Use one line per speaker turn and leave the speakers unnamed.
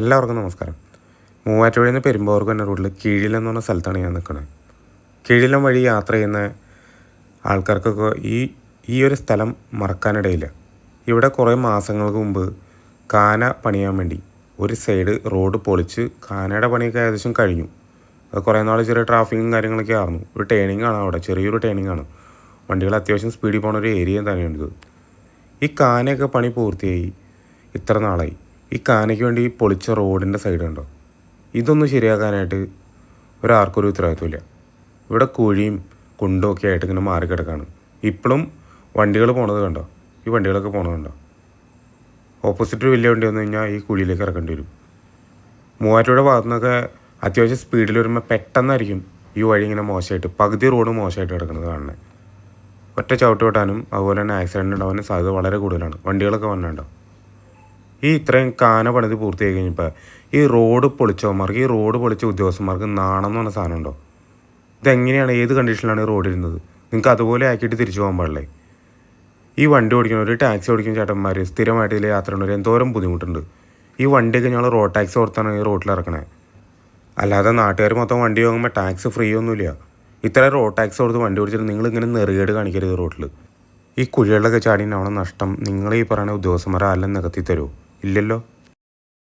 എല്ലാവർക്കും നമസ്കാരം. മൂവാറ്റുപുഴയിൽ നിന്ന് പെരുമ്പാവൂർക്ക് എന്ന റോഡിൽ കീഴിലെന്ന് പറഞ്ഞ സ്ഥലത്താണ് ഞാൻ നിൽക്കുന്നത് കീഴിലം വഴി യാത്ര ചെയ്യുന്ന ആൾക്കാർക്കൊക്കെ ഈ ഈ ഒരു സ്ഥലം മറക്കാനിടയില്ല. ഇവിടെ കുറേ മാസങ്ങൾക്ക് മുമ്പ് കാന പണിയാൻ വേണ്ടി ഒരു സൈഡ് റോഡ് പൊളിച്ച് കാനയുടെ പണിയൊക്കെ ഏകദേശം കഴിഞ്ഞു. അത് കുറേ നാൾ ചെറിയ ട്രാഫിക്കും കാര്യങ്ങളൊക്കെ ആയിരുന്നു ഒരു ടേണിംഗ് ആണ് അവിടെ ചെറിയൊരു ടേണിംഗ് ആണ്. വണ്ടികൾ അത്യാവശ്യം സ്പീഡിൽ പോകുന്ന ഒരു ഏരിയ തന്നെയാണിത് ഈ കാനയൊക്കെ പണി പൂർത്തിയായി ഇത്ര നാളായി. ഈ കാനയ്ക്ക് വേണ്ടി പൊളിച്ച റോഡിന്റെ സൈഡ് ഉണ്ടോ ഇതൊന്നും ശരിയാക്കാനായിട്ട് ഒരാർക്കും ഒരു ഉത്തരവാദിത്വമില്ല. ഇവിടെ കുഴിയും കുണ്ടും ഒക്കെ ആയിട്ട് ഇങ്ങനെ മാറി കിടക്കാണ്. ഇപ്പോഴും വണ്ടികൾ പോണത് കണ്ടോ? ഈ വണ്ടികളൊക്കെ പോണത് കണ്ടോ? ഓപ്പോസിറ്റ് വലിയ വണ്ടി വന്നു കഴിഞ്ഞാൽ ഈ കുഴിയിലേക്ക് ഇറക്കേണ്ടി വരും. മൂവാറ്റുപുഴ ഭാഗത്തു നിന്നൊക്കെ അത്യാവശ്യം സ്പീഡിൽ വരുമ്പോൾ പെട്ടെന്നായിരിക്കും ഈ വഴി ഇങ്ങനെ മോശമായിട്ട് പകുതി റോഡ് മോശമായിട്ട് കിടക്കുന്നത് കാണുന്നത് ഒറ്റ ചവിട്ട് വിട്ടാനും അതുപോലെ തന്നെ ആക്സിഡന്റ് ഉണ്ടാവാനും സാധ്യത വളരെ കൂടുതലാണ്. വണ്ടികളൊക്കെ വന്നിട്ടുണ്ടോ? ഈ ഇത്രയും കാന പണിത് പൂർത്തിയായി കഴിഞ്ഞപ്പോൾ ഈ റോഡ് പൊളിച്ചവന്മാർക്ക് ഈ റോഡ് പൊളിച്ച ഉദ്യോഗസ്ഥന്മാർക്ക് നാണം എന്ന് പറഞ്ഞ സാധനം ഉണ്ടോ ഇതെങ്ങനെയാണ് ഏത് കണ്ടീഷനിലാണ് ഈ റോഡ് ഇരുന്നത് നിങ്ങൾക്ക് അതുപോലെ ആക്കിയിട്ട് തിരിച്ചു പോകാൻ പാടില്ലേ? ഈ വണ്ടി ഓടിക്കുന്നവർ ടാക്സി ഓടിക്കുന്ന ചേട്ടന്മാർ സ്ഥിരമായിട്ട് ഇതിൽ യാത്ര ചെയ്യുന്നവർ എന്തോരം ബുദ്ധിമുട്ടുണ്ട്. ഈ വണ്ടിയൊക്കെ ഞങ്ങൾ റോഡ് ടാക്സി ഓർത്താണ് ഈ റോട്ടിൽ ഇറക്കണേ. അല്ലാതെ നാട്ടുകാർ മൊത്തം വണ്ടി വാങ്ങുമ്പോൾ ടാക്സ് ഫ്രീ ഒന്നുമില്ല. ഇത്ര റോഡ് ടാക്സ് കൊടുത്ത് വണ്ടി ഓടിച്ചിട്ട് നിങ്ങൾ ഇങ്ങനെ നെറുകേട് കാണിക്കരുത് റോട്ടിൽ ഈ കുഴികളിലൊക്കെ ചാടിയുണ്ടാവണ നഷ്ടം നിങ്ങൾ ഈ പറയുന്ന ഉദ്യോഗസ്ഥന്മാരെ ആരെല്ലാം നികത്തി തരുമോ ഇല്ലല്ലോ.